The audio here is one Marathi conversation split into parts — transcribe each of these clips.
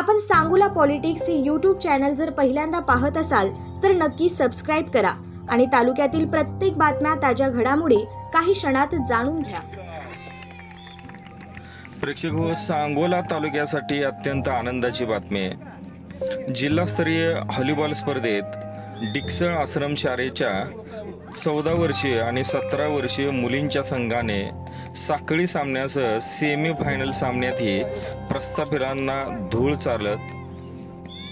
आपण सांगूला पॉलिटिक्स हे यूट्यूब चॅनल जर पहिल्यांदा पाहत असाल तर नक्की सबस्क्राईब करा. आणि तालुक्यातील प्रत्येक बातम्या ताज्या घडामोडी काही क्षणात जाणून घ्या. प्रेक्षक हो सांगोला तालुक्यासाठी अत्यंत आनंदाची बातमी आहे. जिल्हास्तरीय व्हॉलीबॉल स्पर्धेत डिक्सळ आश्रम शाळेच्या चौदा वर्षीय आणि सतरा वर्षीय मुलींच्या संघाने साखळी सामन्यासह सेमी फायनल सामन्यातही प्रस्थापितांना धूळ चालत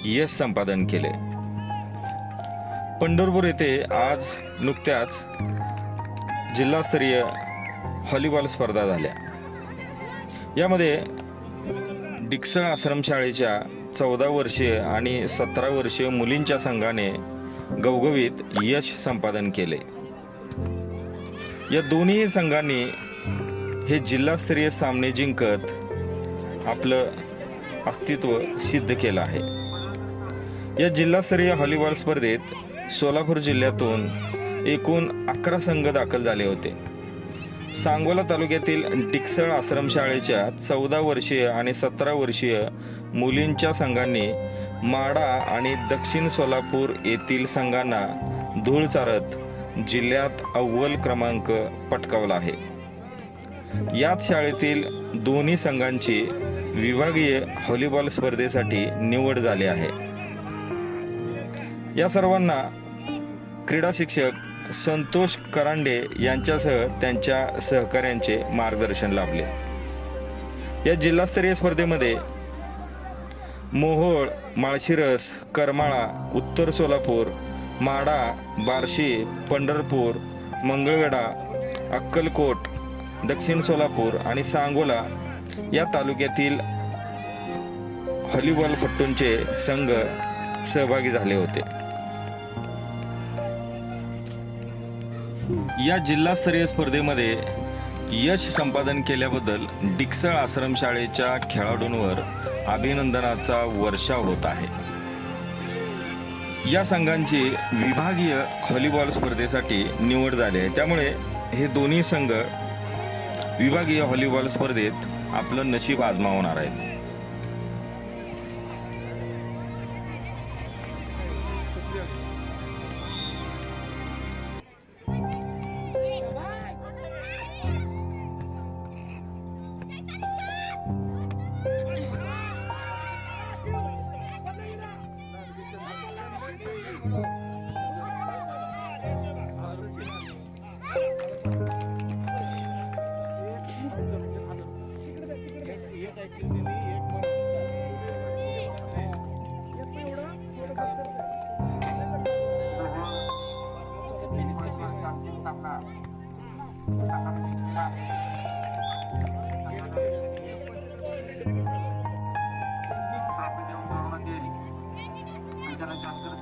यश संपादन केले. पंढरपूर येथे आज नुकत्याच जिल्हास्तरीय व्हॉलीबॉल स्पर्धा झाल्या. यामध्ये डिक्सळ आश्रमशाळेच्या चौदा वर्षीय आणि सतरा वर्षीय मुलींच्या संघाने गवगवीत यश संपादन केले. या दोन्ही संघांनी हे जिल्हास्तरीय सामने जिंकत आपलं अस्तित्व सिद्ध केलं आहे. या जिल्हास्तरीय हॉलीबॉल स्पर्धेत सोलापूर जिल्ह्यातून एकूण अकरा संघ दाखल झाले होते. सांगोला तालुक्यातील डिक्सळ आश्रमशाळेच्या चौदा वर्षीय आणि सतरा वर्षीय मुलींच्या संघांनी माडा आणि दक्षिण सोलापूर येथील संघांना धूळ चारत जिल्ह्यात अव्वल क्रमांक पटकावला आहे. याच शाळेतील दोन्ही संघांची विभागीय व्हॉलीबॉल स्पर्धेसाठी निवड झाली आहे. या सर्वांना क्रीडा शिक्षक संतोष करांडे यांच्यासह त्यांच्या सहकाऱ्यांचे मार्गदर्शन लाभले. या जिल्हास्तरीय स्पर्धेमध्ये मोहोळ माळशिरस करमाळा उत्तर सोलापूर माडा बार्शी पंढरपूर मंगळवेढा अक्कलकोट दक्षिण सोलापूर आणि सांगोला या तालुक्यातील हॉलीबॉलपट्टूंचे संघ सहभागी झाले होते. या जिल्हास्तरीय स्पर्धेमध्ये यश संपादन केल्याबद्दल डिक्सळ आश्रमशाळेच्या खेळाडूंवर अभिनंदनाचा वर्षाव होत आहे. या संघांची विभागीय व्हॉलीबॉल स्पर्धेसाठी निवड झाली आहे. त्यामुळे हे दोन्ही संघ विभागीय व्हॉलीबॉल स्पर्धेत आपलं नशीब आजमावणार आहेत. विचारांची अंतर्गत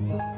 Yeah.